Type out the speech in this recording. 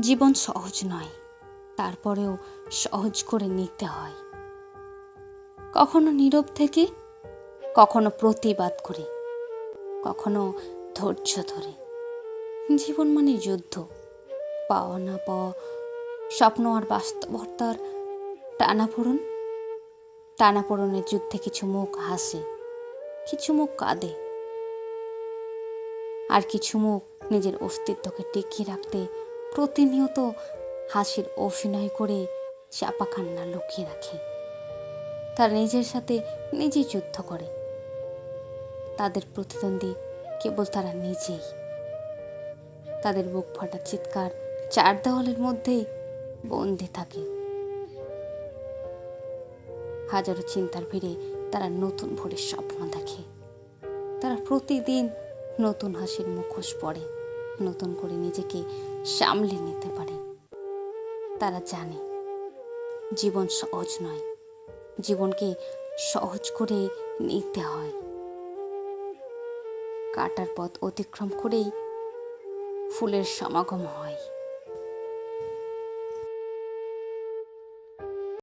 জীবন সহজ নয়, তারপরেও সহজ করে নিতে হয়। কখনো নীরব থেকে, কখনো প্রতিবাদ করে, কখনো ধৈর্য ধরে। জীবন মানে যুদ্ধ পাওয়া না পাওয়া, স্বপ্ন আর বাস্তবতার টানাপোড়ন। টানাপোড়নের যুদ্ধে কিছু মুখ হাসে, কিছু মুখ কাঁদে। আর কিছু মুখ নিজের অস্তিত্বকে টিকিয়ে রাখতে প্রতিনিয়ত হাসির অভিনয় করে চাপা কান্না লুকিয়ে রাখে। তারা নিজের সাথে নিজে যুদ্ধ করে। তাদের প্রতিদ্বন্দ্বী কেবল তারা নিজেই। তাদের বুক ফাটা চিৎকার চার দেওয়ালের মধ্যেই বন্দি থাকে। হাজারো চিন্তার ভিড়ে তারা নতুন ভোরের স্বপ্ন দেখে। তারা প্রতিদিন নতুন হাসির মুখোশ পরে নতুন করে নিজেকে সামলে নিতে পারে। তারা জানে, জীবন সহজ নয়। জীবনকে সহজ করে নিতে হয়। কাটার পথ অতিক্রম করেই ফুলের সমাগম হয়।